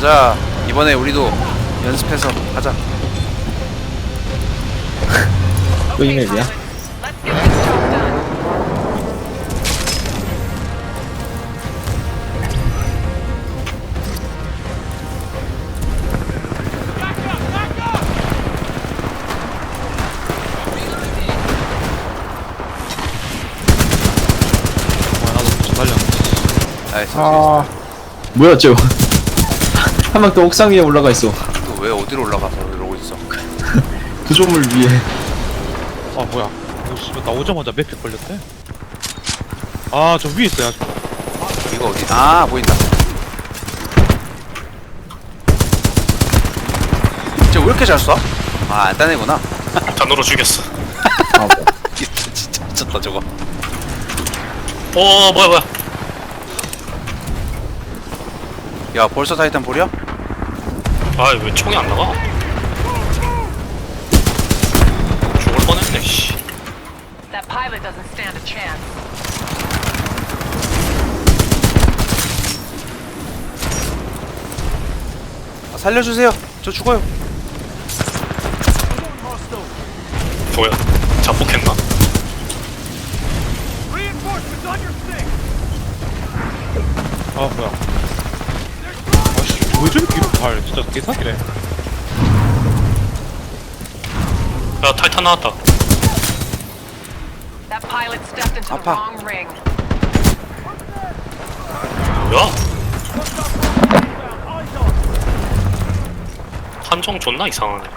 가자. 이번에 우리도 연습해서 하자. 또 이맵이야? 아. 아 뭐야 저 한 명 또 옥상 위에 올라가 있어 또왜 어디로 올라가서 이러고 있어? 구조물 위에 아 뭐야 오 씨발 나 오자마자 맵에 걸렸대 아 저 위에 있어요 아직 이거 어디? 아 보인다. 쟤왜 이렇게 잘 쏴? 아, 안 따내구나. 단으로 죽였어. 아 뭐. 진짜 미쳤다 저거. 어 뭐야 뭐야. 야 벌써 타이탄 볼이야? 아 왜 총이 안 나가? 죽을 뻔했네 씨. That pilot doesn't stand a chance. 아, 살려주세요. 저 죽어요. 뭐야? 자폭했나? 아 뭐야 아씨 왜 저렇게 발 진짜 개사기네 야 타이탄 나왔다. That pilot stepped into the 아파. wrong ring. 뭐야? 함정 존나 이상하네.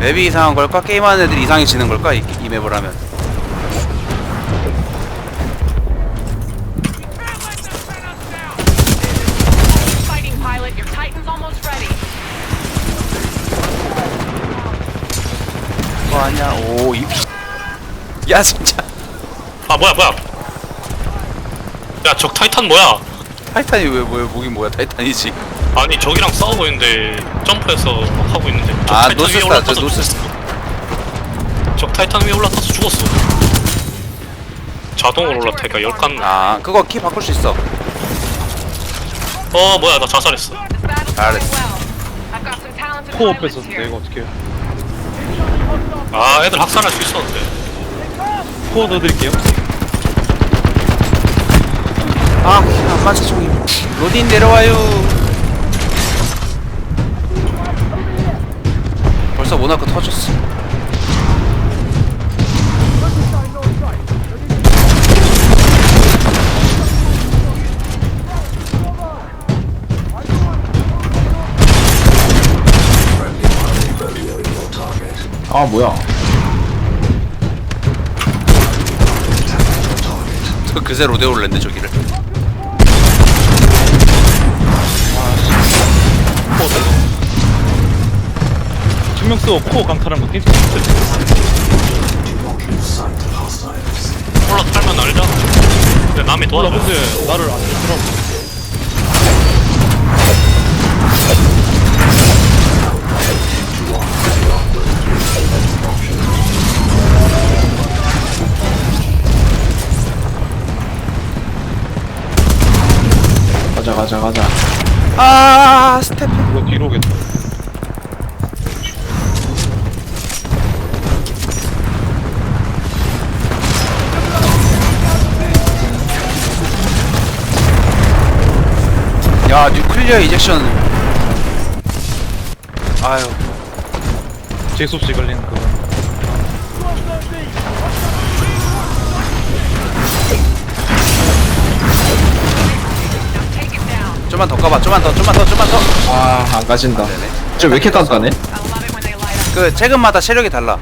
맵이 이상한 걸까? 게임하는 애들이 이상해지는 걸까? 이, 이 맵을 하면. Almost ready. 뭐? 오, 이. 야 진짜. 아 뭐야 뭐야? 야 적 타이탄 뭐야? 타이탄이 왜 뭐야? 목이 뭐야? 타이탄이지. 아니 적이랑 싸우고 있는데 점프해서 막 하고 있는데 적 아 타이탄 위에 노스스타. 저 올라타서 노스스타. 적 타이탄 위에 올라타서 죽었어. 자동으로 올라타니까 열칸. 아 그거 키 바꿀 수 있어. 어 뭐야 나 자살했어. Pilots 뺐었는데 here. 이거 어떻게 해요 아 애들 학살할 수 있었는데. 코어 넣어드릴게요 아, 안 맞아 총이. 로딘 내려와요. 벌써 모나코 터졌어. 아 뭐야 저 그새 로데 올랬네 저기를. 코어 넣어 증명 쓰고 코어 강탈한 거 게임 진짜 올라타면 알자. 근데 남이 도와줘. 근데 나를 안 주더라고 가자 가자 아, 스텝. 이거 뒤로 오겠다 야, 뉴클리어 이젝션. 아유, 재수 없이 걸리는 그거 좀만 더 까봐. 좀만 더, 좀만 더, 좀만 더. 아안 가진다 네네. 저 왜 이렇게 깜깜해? I love it when they light up. 그 체급마다 체력이 달라.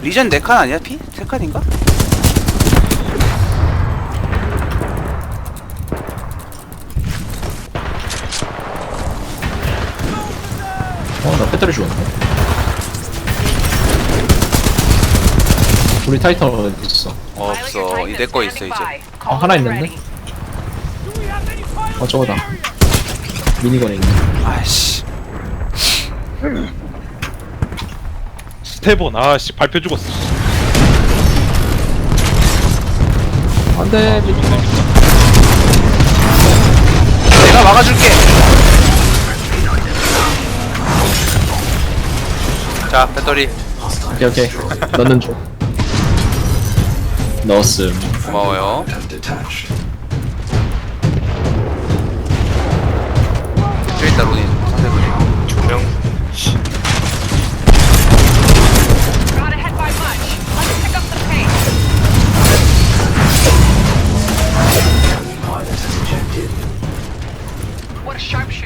리전 4칸 아니야? 피? 3칸인가? 어나 배터리 죽었네 우리 타이탄 어디 있어 Pilot, your 없어. Titan 이 is 내거 있어 standing 이제. by. 아, Call 하나 when 있는데? ready. 어 저거다. 미니건에 있네. 아이씨. 스테본 아씨 발표 죽었어. 안돼 내가 막아줄게. 자, 배터리. 오케이 오케이. 넣는 중 넣었음 고마워요.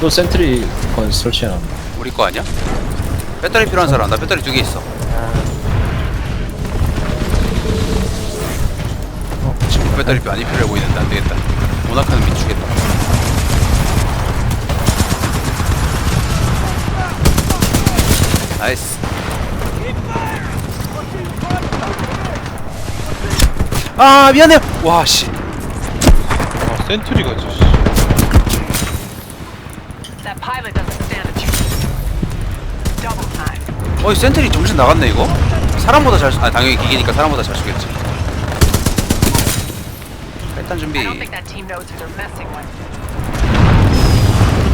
또 센트리 건 설치해놨네 우리 거 아니야? 배터리 필요한 사람 나 배터리 두 개 있어. 어, 지금 배터리 많이 필요해 보이는데 안 되겠다. 모나카는 미치겠다. 나이스. 아 미안해. 와 씨. 아 센트리가 진짜 That pilot doesn't stand a chance. Double time. 어이 센트리 정신 나갔네 이거. 사람보다 잘. 쏘- 아 당연히 기계니까 사람보다 잘 쏘겠지. 일단 준비. I don't think that team knows who they're messing with.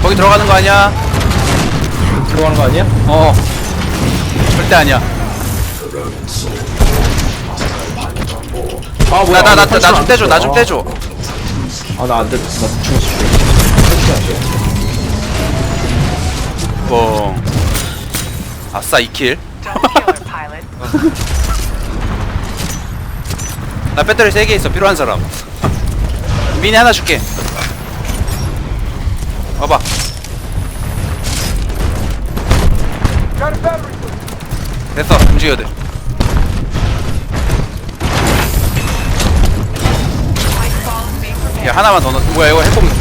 거기 들어가는 거 아니야? 들어가는 거 아니야? 어. 절대 아니야. 아나나나 나 좀 떼줘. 나 좀 떼줘. 아나 안돼 나 죽었어 뻥. 아싸 2킬. Don't kill her, pilot. 나 배터리 3개 있어. 필요한 사람. 미니 하나 줄게. 와봐. 됐어. 움직여야 돼. 야 하나만 더 넣어. 뭐야 이거 pilot.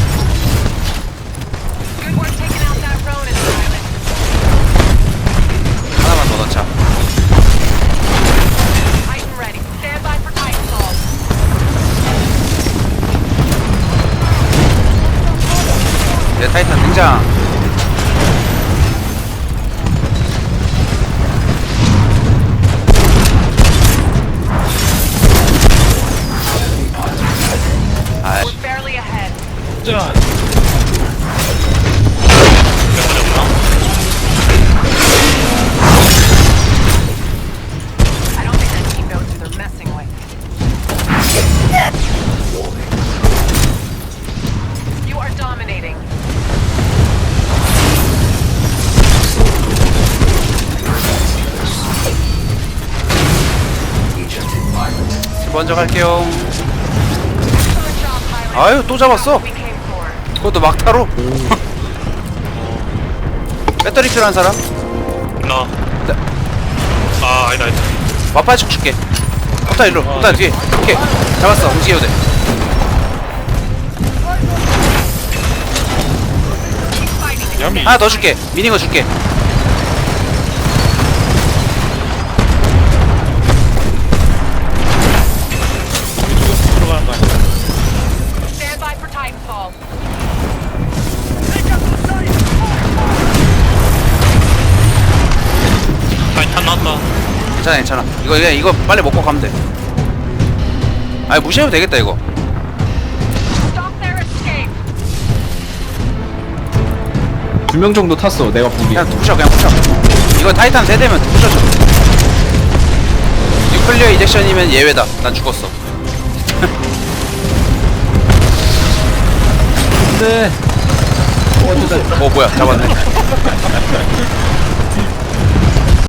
하나만 더 넣자. 내 타이탄 등장. 짠 I don't think that team knows who they're messing with. You are dominating. 먼저 갈게요. Good job, pilot. 아유 또 잡았어. 그것도 막타로. 배터리 필요한 사람? 나. 네. 아 아니다 아니다. 마파이축 줄게. 호타 일로. 호타 뒤에. 오케이. 잡았어. 움직여도 돼. 야미 하나 더 줄게. 미니거 줄게. 괜찮아 괜찮아. 이거 그냥 이거 빨리 먹고 가면 돼. 아니 무시해도 되겠다 이거. 두 명 정도 탔어 내가 보기에 그냥 부셔 그냥 부셔. 이거 타이탄 세대면 부셔줘. 뉴클리어 이젝션이면 예외다. 난 죽었어. 안돼 어 뭐야 잡았네.